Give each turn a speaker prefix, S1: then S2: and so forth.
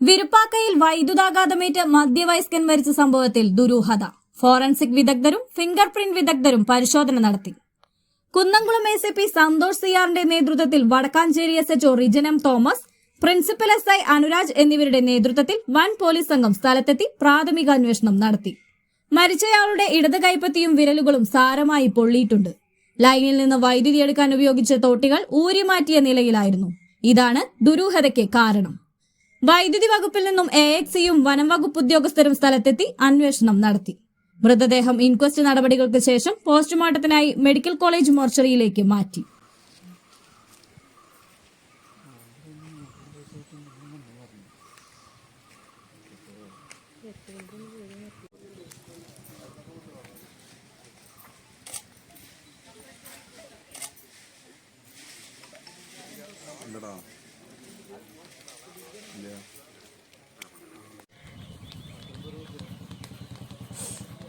S1: വിരുപ്പാക്കയിൽ വൈദ്യുതാഘാതമേറ്റ് മധ്യവയസ്കൻ മരിച്ച സംഭവത്തിൽ ദുരൂഹത. ഫോറൻസിക് വിദഗ്ധരും ഫിംഗർ പ്രിന്റ് വിദഗ്ധരും പരിശോധന നടത്തി. കുന്നംകുളം എസ് പി സന്തോഷ് സിയാറിന്റെ നേതൃത്വത്തിൽ Vadakkanchery S H O റിജനം Thomas principal S I Anuraj എന്നിവരുടെ നേതൃത്വത്തിൽ വൻ പോലീസ് സംഘം സ്ഥലത്തെത്തി പ്രാഥമിക അന്വേഷണം നടത്തി. മരിച്ചയാളുടെ ഇടത് കൈപ്പത്തിയും വിരലുകളും സാരമായി പൊള്ളിയിട്ടുണ്ട്. ലൈനിൽ നിന്ന് വൈദ്യുതി എടുക്കാൻ ഉപയോഗിച്ച തോട്ടികൾ ഊരിമാറ്റിയ നിലയിലായിരുന്നു. ഇതാണ് ദുരൂഹതയ്ക്ക് കാരണം. വൈദ്യുതി വകുപ്പിൽ നിന്നും എ എക്സിയും വനം വകുപ്പ് ഉദ്യോഗസ്ഥരും സ്ഥലത്തെത്തി അന്വേഷണം നടത്തി. മൃതദേഹം ഇൻക്വസ്റ്റ് നടപടികൾക്ക് ശേഷം പോസ്റ്റ്മോർട്ടത്തിനായി മെഡിക്കൽ കോളേജ് മോർച്ചറിയിലേക്ക് മാറ്റി.